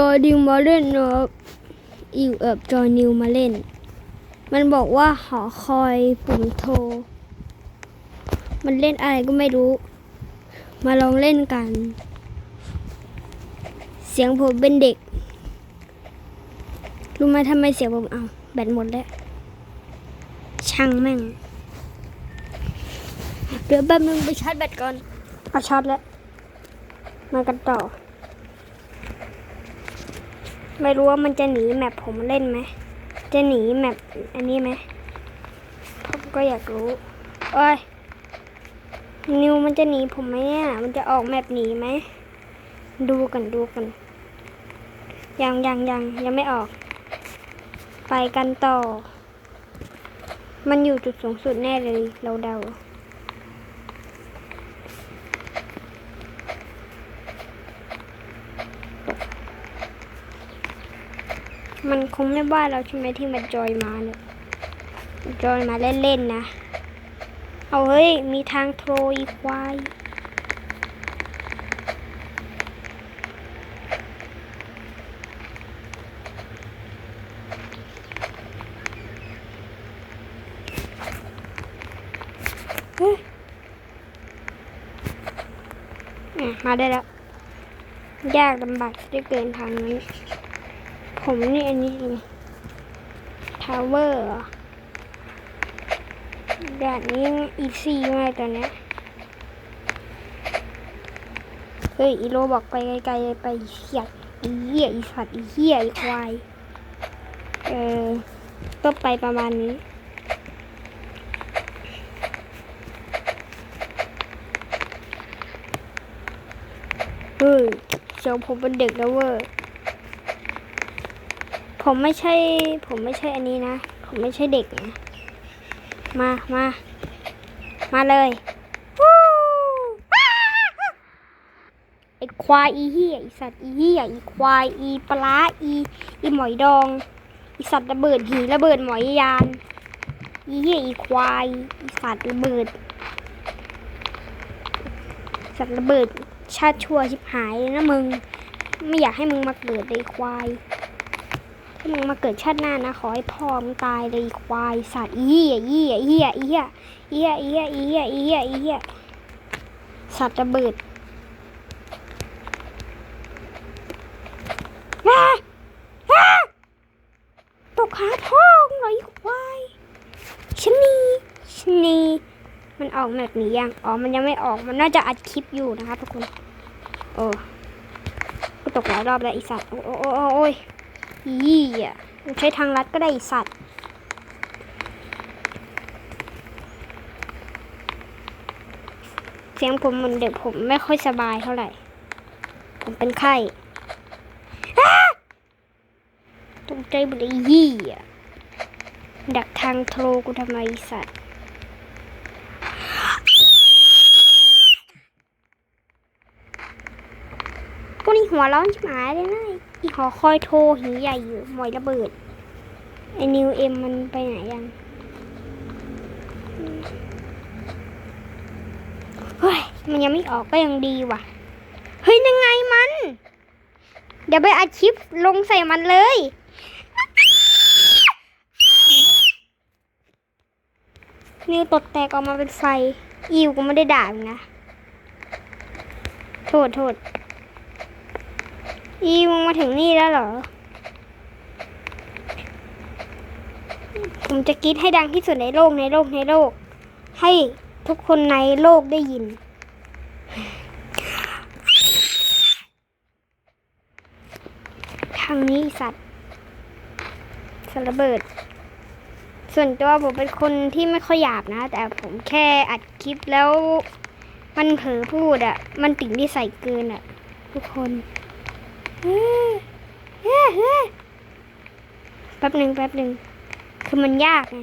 จอนิวมาเล่นนะครับอิวเอบจอนิวมาเล่น มันบอกว่าหอคอยปุ่มโทร มันเล่นอะไรก็ไม่รู้ มาลองเล่นกัน เสียงผมเป็นเด็ก รู้ไหมทำไมเสียงผมเอาแบตหมดแล้ว ช่างแม่ง เดี๋ยวแป๊บนึงไปชาร์จแบตก่อนเอาชาร์จแล้ว มากันต่อ ไม่รู้ว่ามันจะหนีแมปผมเล่นไหม จะหนีแมปอันนี้ไหมผมก็อยากรู้โอ้ยนิวมันจะหนีผมไหมเนี่ย มันจะออกแมปหนีไหม ดูกันดูกัน ยังยังยังยังไม่ออก ไปกันต่อ มันอยู่จุดสูงสุดแน่เลยเราเดา มันคงไม่ว่าเราใช่ไหมที่มันจอยมาเนี่ยจอยมาเล่นๆนะ เอาเฮ้ย มีทางโทรอีกควายเฮ้ยอะมาได้แล้ว ยากลำบากได้เกินทางนี้ ผมนี่อันนี้ทาวเวอร์ด่านนี้อีซี่มากตอนนี้เฮ้ยอีโรบอกไปไกลๆไปเหี้ยอีเหี้ยอีสัตว์อีเหี้ยอีควายเออก็ไปประมาณนี้เฮ้ยเสียงผมเป็นเด็กแล้วเวอร์ ผมไม่ใช่ ผมไม่ใช่อันนี้นะ ผมไม่ใช่เด็กนะมามา มาเลยไอควายอีเหี้ยอีสัตว์อีเหี้ยอีควายอีปลาอีอีหมอยดองอีสัตว์ระเบิดหีระเบิดหมอยยานอีเหี้ยอีควายอีสัตว์ระเบิด สัตว์ระเบิดชาติชั่วชิบหายเลยนะมึง ไม่อยากให้มึงมาเกิดเลยควาย มึงมาเกิดชาติหน้านะขอให้พ่อมึงตายเลยควายสัตว์อีเหี้ยอีเหี้ยอีเหี้ยอีเหี้ยอีเหี้ยอีเหี้ยอีเหี้ยอีเหี้ยสัตว์ระเบิดตกหาพ่อมึงเหรอไอ้ควายชนีชนีมันออกแบบนี้ยัง อ๋อ มันยังไม่ออก มันน่าจะอัดคลิปอยู่นะคะทุกคน โอ้ตกหลายรอบแล้วไอสัตว์ โอ้โอ้โอ้โอ้โอ้ย ยี่อะมันใช้ทางลัดก็ได้สัตว์ เสียงผมมันเด็กผมไม่ค่อยสบายเท่าไหร่ ผมเป็นไข้อ้าตกใจหมดเลยยี่อะดักทางโทรกูทำไมสัตว์ พวกนี้ หัวร้อนชิบหายเลยนะอีหอคอยโทรหินใหญ่อยู่หมอยระเบิดไอ้นิวเอ็มมันไปไหนยังเฮ้ยมันยังไม่ออกก็ยังดีว่ะ เฮ้ยยังไงมัน เดี๋ยวไปอัดคลิปลงใส่มันเลย นิวตดแตกออกมาเป็นไฟ อิวก็ไม่ได้ด่างนะ โทษโทษ อีมึงมาถึงนี่แล้วเหรอ ผมจะกรีดให้ดังที่สุดในโลกในโลกในโลก ให้ทุกคนในโลกได้ยิน ทางนี้สัตว์สระเบิด ส่วนตัวผมเป็นคนที่ไม่ค่อยหยาบนะ แต่ผมแค่อัดคลิปแล้ว มันเผลอพูดอะ่ะ มันติ่งที่ใส่เกินอะ่ะ ทุกคน แป๊บหนึ่งแป๊บหนึ่งคือมันยากไง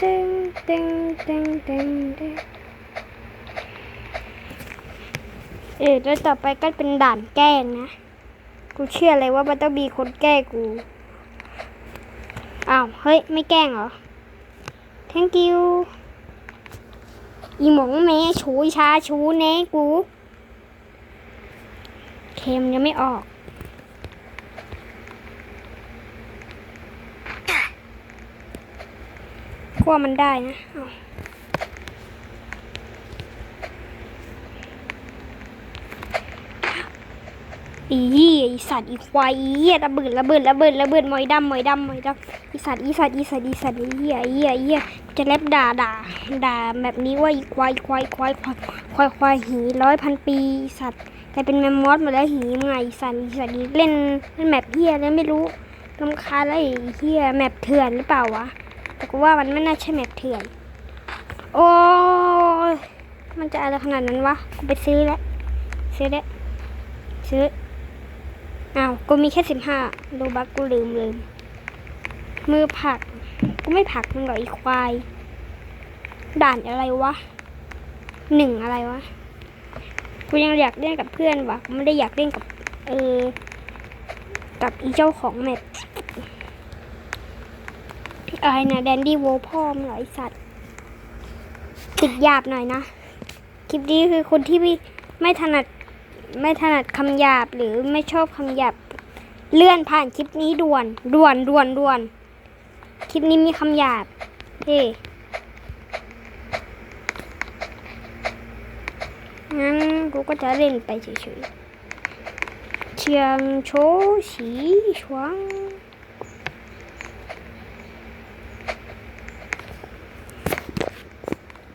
ตึงตึงตึงตึงตึงเออแล้วต่อไปก็เป็นด่านแกล้งนะ กูเชื่อเลยว่ามันต้องมีคนแกล้งกู อ้าว เฮ้ย ไม่แกล้งเหรอ thank you อีหมองแม่ชูช้าชูแน่กู เคมยังไม่ออก กลัวมันได้นะอีอีสัตว์อีควายอีเฮียระเบิดระเบิดระเบิดระเบิดมอยดำมอยดำมอยดำอีสัตว์อีสัตว์อีสัตว์อีสัตว์อีเหี้ยอีเหี้ยอีเหี้ยจะเล็บด่าด่าด่าแบบนี้ว่าอีควายควายควายควายควายควายหีร้อยพันปีสัตว์ กลายเป็นแมมมอสมดแล้วหีมึงไงสัตว์อีสัตว์อีเล่นเล่นแมปเหี้ยแล้วไม่รู้ลำคาแล้วไอ้เหี้ยแมปเถื่อนหรือเปล่าวะแต่กูว่ามันไม่น่าใช่แมปเถื่อน โอ้มันจะอะไรขนาดนั้นวะกูไปซื้อแล้วซื้อแล้วซื้ออ้าวกูมีแค่สิบห้าดูบักกูลืมลืมมือผักกูไม่ผักมึงหรอกอีควาย ด่านอะไรวะหนึ่งอะไรวะ กูยังอยากเล่นกับเพื่อนวะไม่ได้อยากเล่นกับ เออ กับอีเจ้าของแมปอะไรนะแดนดี้โวพ่อมึงเหรอไอสัตว์ ติดหยาบหน่อยนะ คลิปนี้คือคนที่ไม่ไม่ถนัดไม่ถนัดคำหยาบหรือไม่ชอบคำหยาบเลื่อนผ่านคลิปนี้ด่วนด่วนด่วนด่วน คลิปนี้มีคำหยาบเฮ้ งั้นกูก็จะเล่นไปเฉยๆเชียงโชสีชวง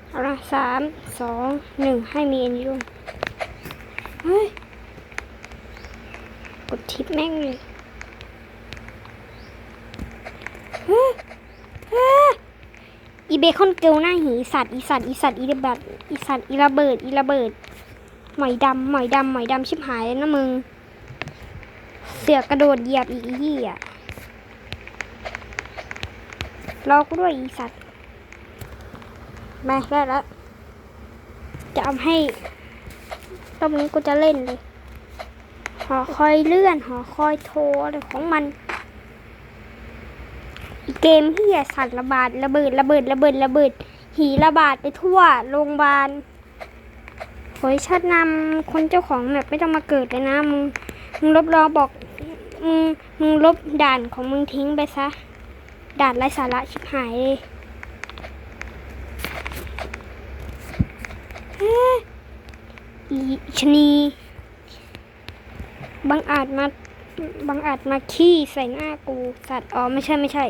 เอาละสามสองหนึ่งให้มีอันนี้ด้วยเฮ้ยกดทิปแม่งเลยเฮ้ยเฮ้ยอีเบคอนเกลหน้าหีสัตว์อีสัตว์อีสัตว์อีระเบิดอีสัตว์อีระเบิดอีระเบิด หมอยดำหมอยดำหมอยดำชิบหายเลยนะมึง เสือกระโดดเหยียบอีกอีที่อะรอกูด้วยอีสัตว์มาได้แล้ว จะเอาให้รอบนี้กูจะเล่นเลย หอคอยเลื่อน หอคอยโทรอะไรของมันอีเกมที่สั่นระบาดระเบิดระเบิดระเบิดระเบิด หีระบาดไปทั่วโรงพยาบาล โอยชัดนำคนเจ้าของแบบไม่ต้องมาเกิดเลยนะ มึง มึงลบรอบอก มึง มึงลบด่านของมึงทิ้งไปซะ ด่านไร้สาระชิบหายเลยอีชนีบังอาจมาบังอาจมาขี้ใส่หน้ากู สัตว์ อ๋อ ไม่ใช่ไม่ใช่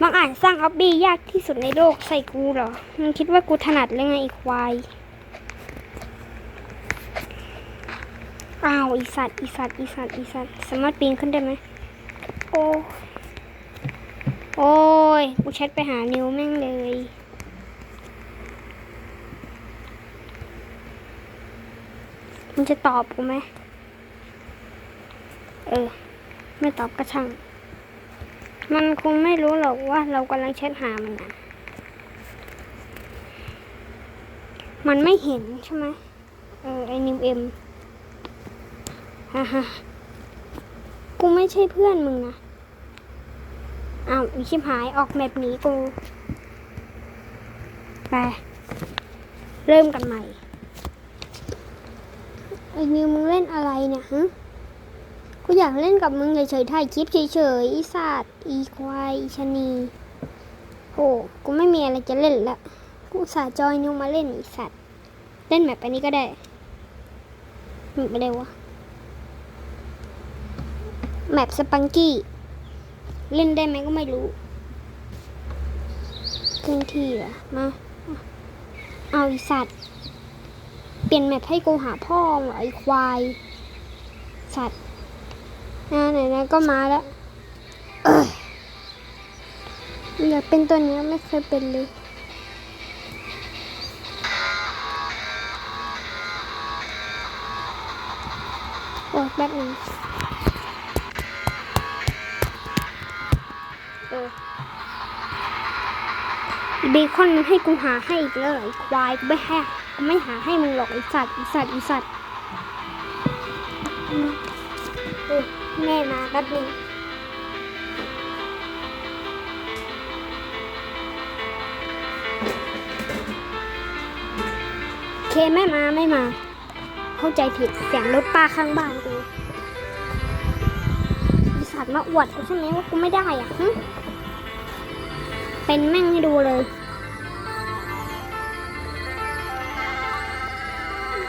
บังอาจสร้างออบบี้ยากที่สุดในโลกใส่กูเหรอ มึงคิดว่ากูถนัดหรือไงไอีควาย อ้าวอีสัตว์อีสัตว์อีสัตว์อีสัตว์สามารถปีนขึ้นได้ไหมโอ้โอ้ยกูแชทไปหานิวแม่งเลยมันจะตอบกูไหมเออ ไม่ตอบก็ช่าง มันคงไม่รู้หรอกว่าเรากำลังแชทหามันนะมันไม่เห็นใช่ไหมเออไอ้นิวเอ็ม ฮ่าฮ่ากูไม่ใช่เพื่อนมึงนะอ้าวอีชิบหายออกแมปหนีกู ไป เริ่มกันใหม่ไอ้นิวมึงเล่นอะไรเนี่ยฮะกูอยากเล่นกับมึงเฉยๆถ่ายคลิปเฉยๆอีสัตว์อีควายอีชะนีโอ้กูไม่มีอะไรจะเล่นละกูสาจอยนิวมาเล่นอีสัตว์ เล่นแบบอันนี้ก็ได้แมปอะไรวะ แมปสปังกี้ เล่นได้ไหมก็ไม่รู้เครื่องที่เหรอะมา เอาอีสัตว์ เปลี่ยนแมปให้กูหาพ่อไอควาย สัตว์อ่าไหนๆก็มาแล้วเอ้ยอยากเป็นตัวนี้ไม่เคยเป็นเลยโอ้ยแป๊บนึง เบคอนมันให้กูหาให้อีกแล้วเหรอไอควายกูไม่ให้กูไม่หาให้มึงหรอกไอสัตว์ไอสัตว์ไอสัตว์แม่มาแป๊บนึงโอเคไม่มาไม่มา เข้าใจผิดเสียงรถป้าข้างบ้านกูบริษัทมาอวดกูใช่ไหมว่ากูไม่ได้อะ เป็นแม่งให้ดูเลย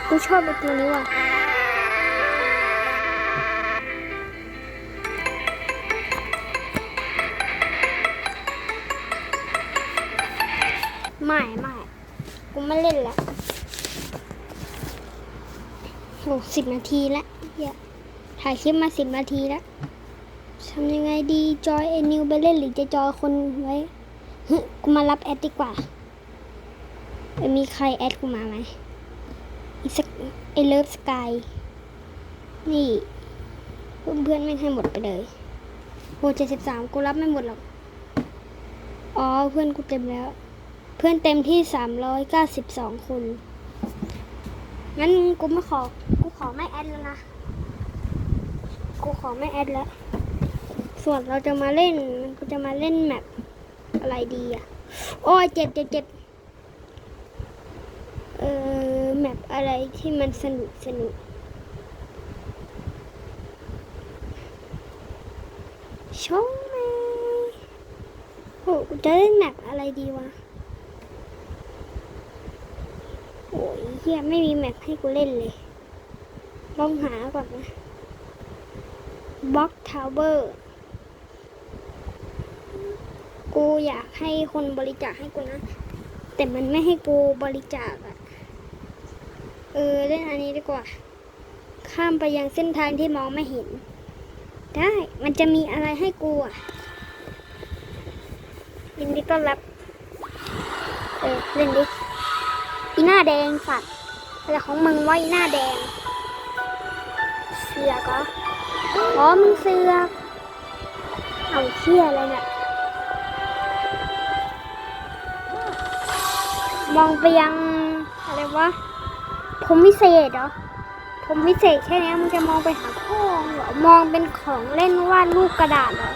กูชอบไอตัวนี้ว่ะไม่ไม่กูไม่เล่นล้วโหสิบนาทีล้วเหี้ยถ่ายคลิปมาสิบนาทีแล้วทำยังไงดีจอยไอ้นิวไปเล่นหรือจะจอยคนไว้ กูมารับแอดดีกว่ามีใครแอดกูมาไหมอีสกไอเลิฟสกายนี่เพื่อนเพื่อนๆไม่ให้หมดไปเลยโหเจ็ดสิบสามกูรับไม่หมดหรอก อ๋อเพื่อนกูเต็มแล้ว เพื่อนเต็มที่สามร้อยเก้าสิบสองคนงั้นกูไม่ขอ กูขอไม่แอดแล้วนะ กูขอไม่แอดแล้ว ส่วนเราจะมาเล่น กูจะมาเล่นแมปอะไรดีอะ โอ้ยเจ็บเจ็บเจ็บเออแมปอะไรที่มันสนุกสนุกชงไหมโหกูจะเล่นแมปอะไรดีวะโอ้ยเฮียไม่มีแมปให้กูเล่นเลยลองหาก่อนนะบล็อกทาวเวอร์ กูอยากให้คนบริจาคให้กูนะ แต่มันไม่ให้กูบริจาคอะเออเล่นอันนี้ดีกว่า ข้ามไปยังเส้นทางที่มองไม่เห็น ได้ มันจะมีอะไรให้กูอะยินดีต้อนรับ เออเล่นดิอีหน้าแดงสัตว์อะไรของมึงว่าอีหน้าแดง เสือกออ๋อมึงเสือก เอาเชี่ยอะไรเนี่ย มองไปยังอะไรวะผมวิเศษเหรอผมวิเศษแค่นี้มึงจะมองไปหาพ่อเหรอมองเป็นของเล่นวาดรูปกระดาษเหรอ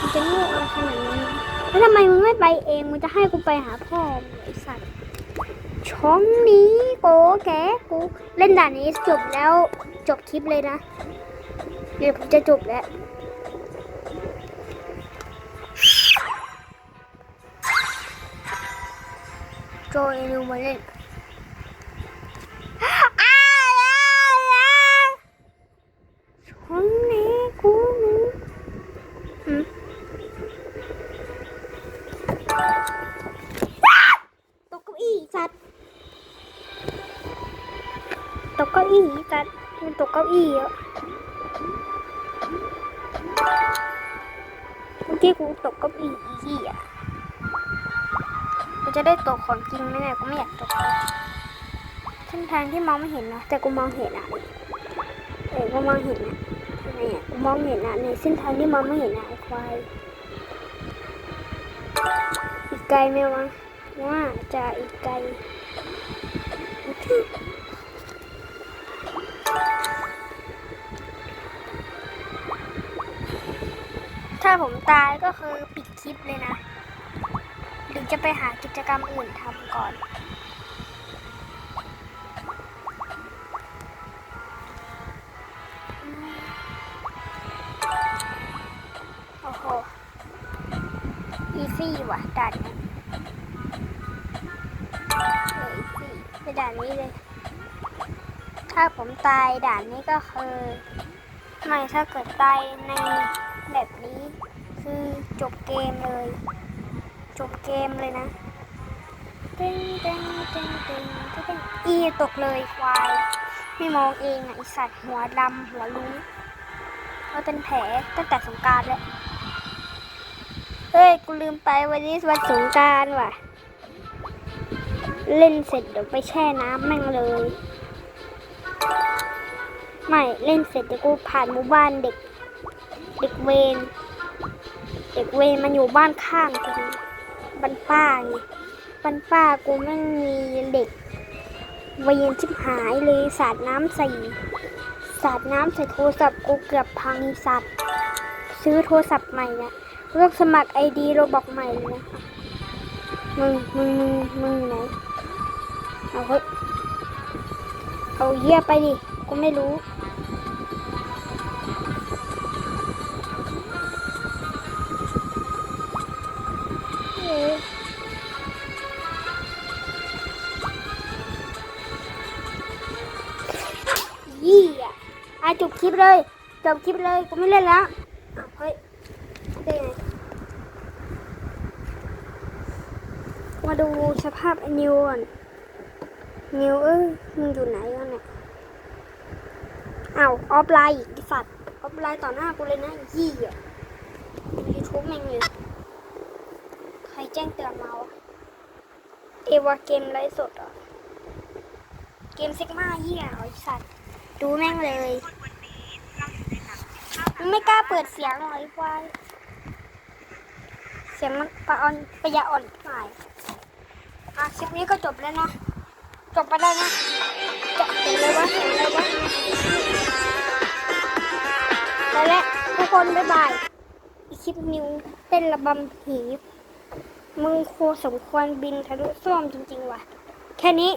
มันจะโง่อะไรขนาดนี้แล้วทำไมมึงไม่ไปเองมึงจะให้กูไปหาพ่อไอ้สัตว์ช่องนี้โกแกกูเล่นด่านนี้จบแล้วจบคลิปเลยนะเดี๋ยวผมจะจบแล้ว โจยนูมาเล่นอ้าวช่องนี้กูอืมตกเก้าอี้สัตว์ตกเก้าอี้สัตว์มันตกเก้าอี้อะเมื่อกี้กูตกเก้าอี้อี้อะ จะได้ตกของจริงไหมเนี่ยกูไม่อยากตกเส้นทางที่มองไม่เห็นนะแต่กูมองเห็นอะเออกูมองเห็นอะเนี่ยกูมองเห็นอะในเส้นทางที่มองไม่เห็นอะไอ้ควายอีกไกลไหมวะว่าจะอีกไกลถ้าผมตายก็คือปิดคลิปเลยนะ จะไปหากิจกรรมอื่นทำก่อน โอ้โห อีซี่ว่ะด่านนี้เลยสิไปด่านนี้เลย ถ้าผมตายด่านนี้ก็คือ ไม่ถ้าเกิดตายในแบบนี้ คือจบเกมเลย จบเกมเลยนะเต้งเต้งเต้งตึงตึงอีตกเลยควาย ไม่มองเองอะไอสัตว์หัวดำหัวลุ้งก็เป็นแผลตั้งแต่สงการแล้ว เฮ้ย กูลืมไปวันนี้วันสงการว่ะ เล่นเสร็จเดี๋ยวไปแช่น้ำแม่งเลย ไม่เล่นเสร็จเดี๋ยวกูผ่านหมู่บ้านเด็ก เด็กเวรเด็กเวรมันอยู่บ้านข้างกูบ้านป้าไงบ้านป้ากูแม่งมีเด็กเวรชิบหายเลยสาดน้ำใส่สาดน้ำใส่โทรศัพท์กูเกือบพังสัตว์ซื้อโทรศัพท์ใหม่เนี่ยเลือกสมัครไอดีโรบอกใหม่เลยนะมึงมึงมึงมึงไหนเอาเฮ้ยเอาเยี่ยไปดิกูไม่รู้ ยี่อะอะจบคลิปเลยจบคลิปเลยกูไม่เล่นแล้วเฮ้ยได้ไงมาดูสภาพนิวก่อนนิวเอ้ยมึงอยู่ไหนวะเนี่ยอ้าวออฟไลน์อีกสัตว์ออฟไลน์ต่อหน้ากูเลยนะยี่อะยูทูบแม่งเลยใครแจ้งเตือนมาวะเอวาเกมไลฟ์สดเหรอเกมซิกมาเหี้ยไอ้สัตว์ ดูแม่งเลยมึงไม่กล้าเปิดเสียงหรอไอ้ควายเสียงมันปะออนปะยะอ่อนหายอะคลิปนี้ก็จบแล้วนะจบไปแล้วนะจะเห็นเลยวะเห็นเลยวะไปแล้วทุกคนบ๊ายบายอีคลิปนิวเต้นระบำหีมึงโคสมควรบินทะลุส้วมจริงๆว่ะ แค่นี้